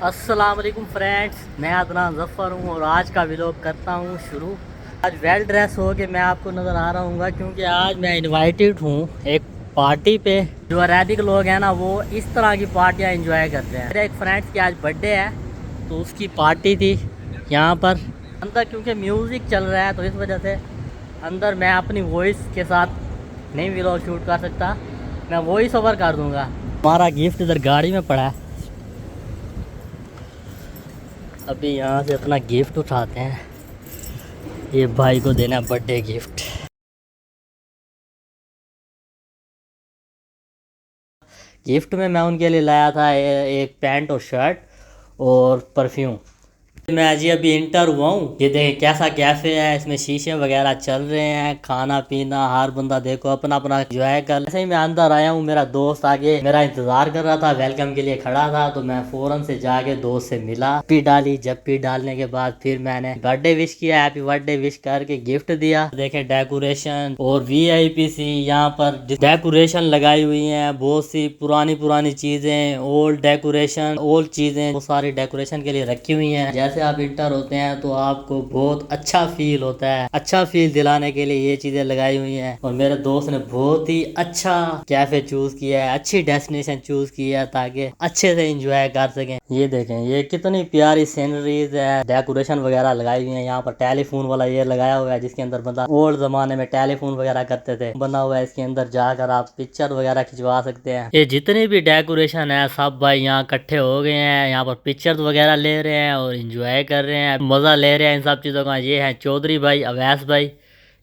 वालेकुम फ्रेंड्स मैं अदनान जफ़र हूँ और आज का व्लॉग करता हूँ शुरू। आज वेल ड्रेस हो के मैं आपको नज़र आ रहा हूँ क्योंकि आज मैं इनवाइटेड हूँ एक पार्टी पे। जो अरेबिक लोग हैं ना, वो इस तरह की पार्टियाँ इंजॉय करते हैं। मेरे एक फ्रेंड्स की आज बर्थडे है तो उसकी पार्टी थी यहाँ पर। अंदर क्योंकि म्यूज़िक चल रहा है तो इस वजह से अंदर मैं अपनी वॉइस के साथ नहीं व्लॉग शूट कर सकता। मैं वॉइस ओवर कर दूँगा। हमारा गिफ्ट इधर गाड़ी में पड़ा है। अभी यहाँ से अपना गिफ्ट उठाते हैं। ये भाई को देना बर्थडे गिफ्ट गिफ्ट में मैं उनके लिए लाया था एक पैंट और शर्ट और परफ्यूम मैं जी अभी इंटर हुआ हूँ। ये देखें, कैसा कैफ़े है, इसमें शीशे वगैरह चल रहे हैं, खाना पीना, हर बंदा देखो अपना अपना एंजॉय कर। ऐसे ही मैं अंदर आया हूँ, मेरा दोस्त आगे मेरा इंतज़ार कर रहा था वेलकम के लिए खड़ा था तो मैं फ़ौरन से जाके दोस्त से मिला। पी डाली, जब पी डालने के बाद फिर मैंने बर्थडे विश किया हैप्पी बर्थडे विश करके गिफ्ट दिया। देखे डेकोरेशन और वी आई पी सी, यहाँ पर डेकोरेशन लगाई हुई है, बहुत सी पुरानी पुरानी चीज़ें ओल्ड डेकोरेशन ओल्ड चीज़ें वो सारी डेकोरेशन के लिए रखी हुई है। जैसे आप इंटर होते हैं तो आपको बहुत अच्छा फील होता है। अच्छा फील दिलाने के लिए ये चीज़ें लगाई हुई हैं। और मेरे दोस्त ने बहुत ही अच्छा कैफ़े चूज़ किया है, अच्छी डेस्टिनेशन चूज़ किया है, ताकि अच्छे से इंजॉय कर सकें। ये देखें, ये कितनी प्यारी सीनरीज है। डेकोरेशन वगैरह लगाई हुई है। यहाँ पर टेलीफोन वाला ये लगाया हुआ है, जिसके अंदर बंदा ओल्ड जमाने में टेलीफोन वगैरह करते थे। बना हुआ है इसके अंदर जाकर आप पिक्चर वगैरह खिंचवा सकते हैं। ये जितनी भी डेकोरेशन है, सब भाई यहाँ इकट्ठे हो गए हैं। यहाँ पर पिक्चर वगैरह ले रहे हैं और इंजॉय कर रहे हैं। मज़ा ले रहे हैं इन सब चीज़ों का। ये है चौधरी भाई, अवैस भाई।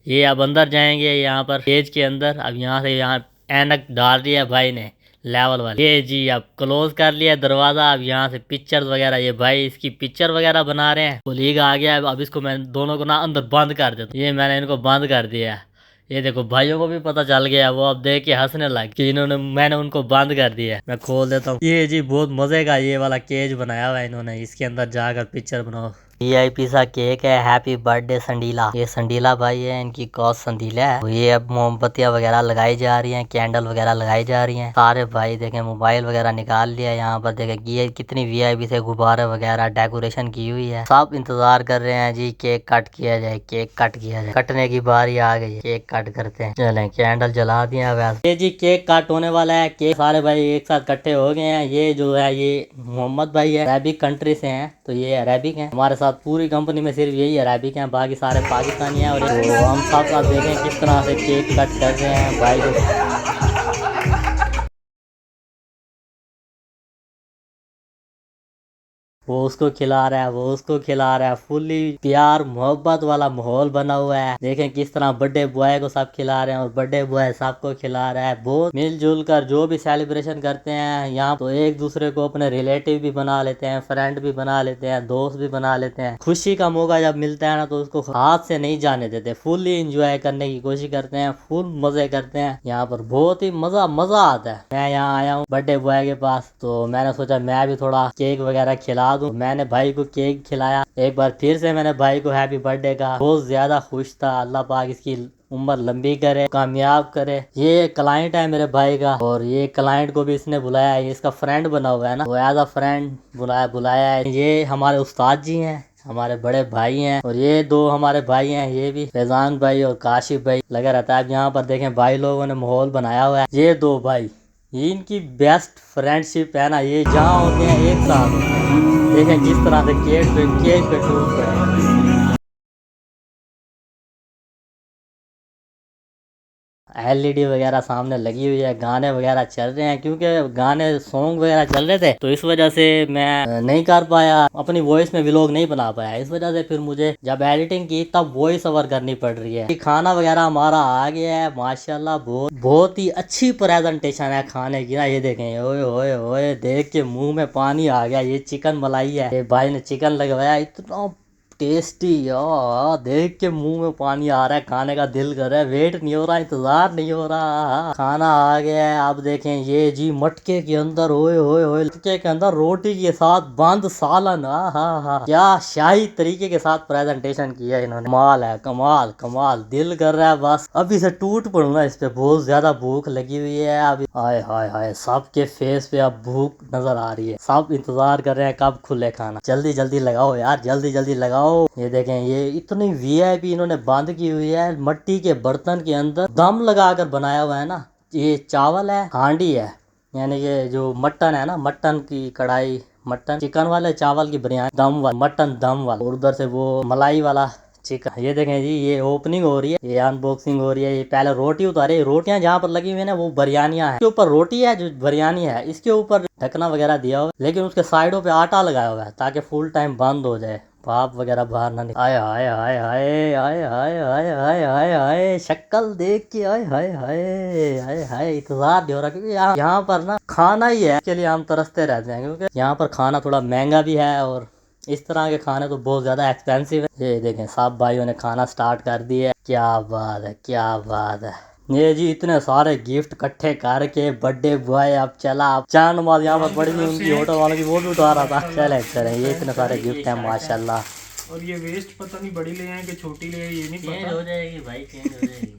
ये अब अंदर जाएँगे यहाँ पर केज के अंदर। अब यहाँ से यहाँ एनक डाल दिया भाई ने लेवल वाले। ये जी, अब क्लोज कर लिया दरवाज़ा। अब यहाँ से पिक्चर वगैरह, ये भाई इसकी पिक्चर वगैरह बना रहे हैं। कोलीग आ गया अब इसको मैं दोनों को ना अंदर बंद कर देता ये मैंने इनको बंद कर दिया ये देखो, भाइयों को भी पता चल गया, वो अब देख के हंसने लग कि इन्होंने, मैंने उनको बंद कर दिया मैं खोल देता हूँ। ये जी, बहुत मज़े का ये वाला केज बनाया हुआ है इन्होंने। इसके अंदर जाकर पिक्चर बनाओ। वीआईपी सा केक है. हैप्पी बर्थडे संडीला ये संडीला भाई है, इनकी कॉस संडीला है. ये अब मोमबत्तियाँ वगैरह लगाई जा रही हैं कैंडल वगैरह लगाई जा रही हैं. सारे भाई देखें मोबाइल वगैरह निकाल लिया यहाँ पर. देखें ये कितनी वीआईपी से गुब्बारे वगैरह डेकोरेशन की हुई है. सब इंतज़ार कर रहे हैं जी केक कट किया जाए केक कट किया जाए. कटने की बारी आ गई केक कट करते हैं. चले कैंडल जला दिया वैसे ये जी केक कट होने वाला है. केक सारे भाई एक साथ इकट्ठे हो गए हैं. ये जो है, ये मोहम्मद भाई है. अरेबिक कंट्री से हैं. तो ये अरेबिक हैं। हमारे साथ पूरी कंपनी में सिर्फ़ यही अरेबिक हैं। बाकी सारे पाकिस्तानी हैं और तो हम साथ साथ देखें किस तरह से केक कट कर रहे हैं। भाई को वो उसको खिला रहा है, वो उसको खिला रहा है। फुल्ली प्यार, मोहब्बत वाला माहौल बना हुआ है। देखें किस तरह बर्थडे बॉय को सब खिला रहे हैं और बर्थडे बॉय सबको खिला रहा है। बहुत मिलजुल कर जो भी सेलिब्रेशन करते हैं, यहाँ तो एक दूसरे को अपने रिलेटिव भी बना लेते हैं फ्रेंड भी बना लेते हैं, दोस्त भी बना लेते हैं। खुशी का मौका जब मिलता है ना तो उसको हाथ से नहीं जाने देते। फुल्ली इंजॉय करने की कोशिश करते हैं, फुल मज़े करते हैं। यहाँ पर बहुत ही मज़ा मज़ा आता है। मैं यहाँ आया हूँ बर्थडे बॉय के पास तो मैंने सोचा मैं भी थोड़ा केक वगैरह खिला दूँ। मैंने भाई को केक खिलाया। एक बार फिर से मैंने भाई को हैप्पी बर्थडे कहा। बहुत ज़्यादा खुश था। अल्लाह पाक इसकी उम्र लंबी करे, कामयाब करे। ये क्लाइंट है मेरे भाई का। और ये क्लाइंट को भी इसने बुलाया है। इसका फ्रेंड बना हुआ है ना? तो एज अ फ्रेंड बुलाया बुलाया है। ये हमारे उस्ताद जी हैं। हमारे बड़े भाई हैं। और ये दो हमारे भाई हैं। ये भी फैजान भाई और काशिफ भाई। लगा रहता है। अब यहाँ पर देखें, भाई लोगों ने माहौल बनाया हुआ है। ये दो भाई। ये इनकी बेस्ट फ्रेंडशिप है ना? ये जहाँ होते हैं, एक साथ देखें किस तरह से केक केक पे टूट एलईडी वगैरह सामने लगी हुई है, गाने वगैरह चल रहे हैं, क्योंकि गाने सॉन्ग वगैरह चल रहे थे तो इस वजह से मैं नहीं कर पाया, अपनी वॉइस में व्लॉग नहीं बना पाया। इस वजह से फिर मुझे, जब एडिटिंग की, तब वॉइस ओवर करनी पड़ रही है। खाना वगैरह हमारा आ गया है, माशाल्लाह, बहुत बहुत ही अच्छी प्रेजेंटेशन है खाने की ना, ये देखें, ओए ओए ओए, देख के मुँह में पानी आ गया, ये चिकन मलाई है। ये भाई ने चिकन लगवाया, इतना टेस्टी यार। देख के मुँह में पानी आ रहा है, खाने का दिल कर रहा है। वेट नहीं हो रहा, इंतज़ार नहीं हो रहा। खाना आ गया है, आप देखें, ये जी मटके के अंदर, ओए ओए ओए, मटके के अंदर रोटी के साथ बंद सालन। हा हा। क्या शाही तरीके के साथ प्रेजेंटेशन किया इन्होंने। कमाल है, कमाल कमाल। दिल कर रहा है बस। अभी से टूट पड़ू ना, इस पे बहुत ज़्यादा भूख लगी हुई है। अभी हाय हाय हाय सबके फेस पे अब भूख नज़र आ रही है। सब इंतज़ार कर रहे हैं कब खुले खाना। जल्दी जल्दी लगाओ यार, जल्दी जल्दी लगाओ। ये देखें, ये इतनी वीआईपी इन्होंने बंद की हुई है, मट्टी के बर्तन के अंदर दम लगाकर बनाया हुआ है ना। ये चावल है, हांडी है, यानी कि जो मटन है ना, मटन की कढ़ाई, मटन, चिकन वाले चावल की बिरयानी, दम वाला, मटन दम वाला, और उधर से वो मलाई वाला चिकन। ये देखें जी, ये ओपनिंग हो रही है, ये अनबॉक्सिंग हो रही है, ये पहले रोटी उतारे, रोटियाँ जहाँ पर लगी हुई है ना, वो बिरयानियाँ है। इसके ऊपर रोटी है, जो बिरयानी है, इसके ऊपर ढकना वगैरह दिया हुआ है, लेकिन उसके साइडों पे आटा लगाया हुआ है, ताकि फुल टाइम बंद हो जाए। भाप वगैरह बाहर ना निकले हाय हाय हाय हाय हाय हाय हाय हाय हाय शक्ल देख के आय हाय हाय हाय हाय इंतज़ार नहीं हो रहा क्योंकि यहाँ यहाँ पर ना खाना ही है इसके लिए हम तरसते रहते हैं क्योंकि यहाँ पर खाना थोड़ा महँगा भी है और इस तरह के खाने तो बहुत ज़्यादा एक्सपेंसिव है ये देखें सब भाइयों ने खाना स्टार्ट कर दिया है क्या बात है क्या बात है ये जी इतने सारे गिफ्ट इकट्ठे करके बर्थडे बॉय अब चला अब चार नमाज़ यहाँ पर पड़ी थी उनकी होटल वालों की वो भी उठा रहा था। चले चले ये इतने सारे गिफ्ट हैं माशाल्लाह। और ये वेस्ट पता नहीं बड़ी ले आए कि छोटी ले आए ये नहीं चेंज पता। हो जाएगी भाई चेंज हो जाएगी।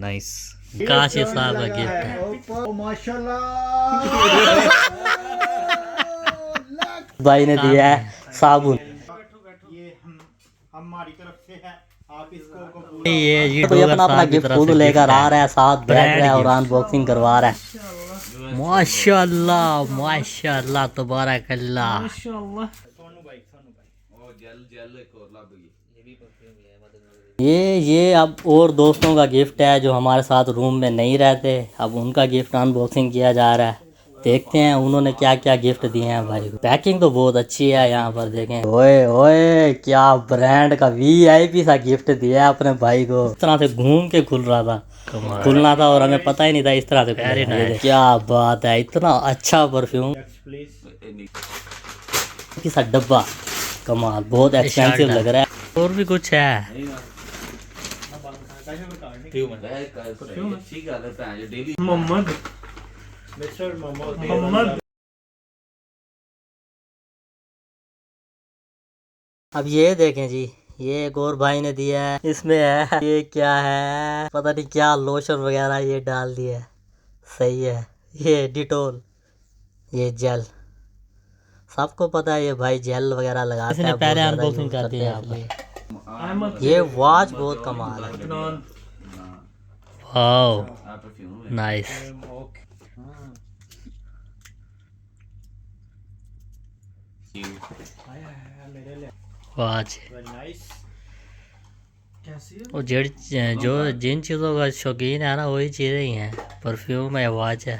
नाइस काशी साहब का गिफ्ट है। माशाल्लाह भाई ने दिया है साबुन। ये हम हमारी तरफ़ से है। आप ये तो अपना अपना गिफ्ट खुद लेकर आ रहा है साथ बैठ रहा है और अनबॉक्सिंग करवा रहा है। माशाल्लाह। माशाल्लाह तबारक अल्लाह ये। ये अब और दोस्तों का गिफ्ट है जो हमारे साथ रूम में नहीं रहते। अब उनका गिफ्ट अनबॉक्सिंग किया जा रहा है। देखते हैं उन्होंने क्या क्या गिफ्ट दिए हैं भाई को। पैकिंग तो बहुत अच्छी है यहाँ पर देखें। ओए ओए क्या ब्रांड का वीआईपी सा गिफ्ट दिया है अपने भाई को। इस तरह से घूम के खुल रहा था। खुलना था और हमें पता ही नहीं था इस तरह से क्या बात है इतना अच्छा परफ्यूम सा डब्बा। कमाल बहुत एक्सपेंसिव लग रहा है। और भी कुछ है। मोहम्मद मिस्टर मोहम्मद अब ये देखें जी ये एक और भाई ने दिया है। इसमें है ये क्या है? पता नहीं क्या लोशन वगैरह ये डाल दिया है। सही है ये डिटोल ये जेल सबको पता है ये भाई जेल वगैरह लगाते हैं पहले अनबॉक्सिंग करते हैं अहमद ये वॉच बहुत कमाल है। वाओ नाइस वॉच नाइस कैसी है? वो जड़ जो जिन चीज़ों का शौकीन है ना वही चीज़ें ही हैं। परफ्यूम है वाच है।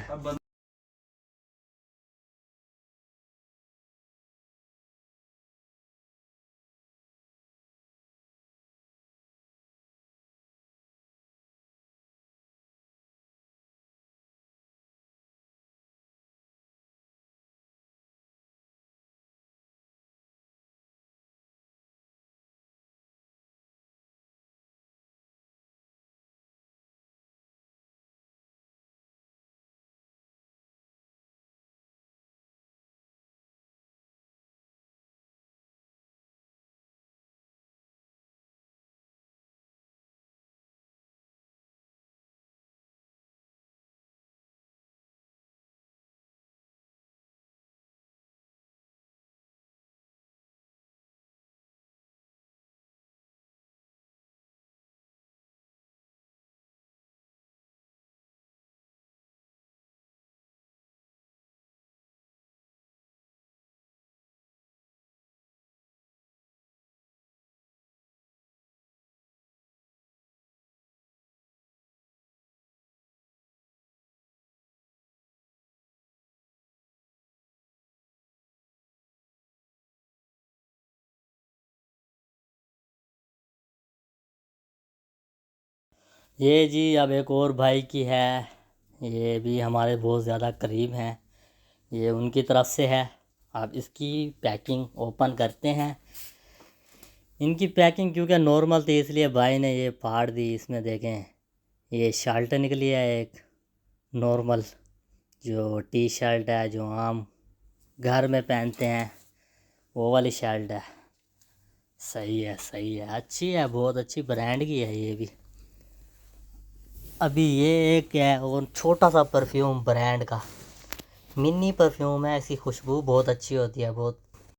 ये जी अब एक और भाई की है। ये भी हमारे बहुत ज़्यादा करीब हैं। ये उनकी तरफ़ से है। आप इसकी पैकिंग ओपन करते हैं। इनकी पैकिंग क्योंकि नॉर्मल थी, इसलिए भाई ने ये फाड़ दी। इसमें देखें, ये शर्ट निकली है एक नॉर्मल जो टी शर्ट है, जो आम घर में पहनते हैं, वो वाली शर्ट है। सही है सही है। अच्छी है, बहुत अच्छी ब्रांड की है ये भी। अभी ये एक है, और छोटा सा परफ्यूम ब्रांड का। मिनी परफ्यूम है इसकी खुशबू बहुत अच्छी होती है, बहुत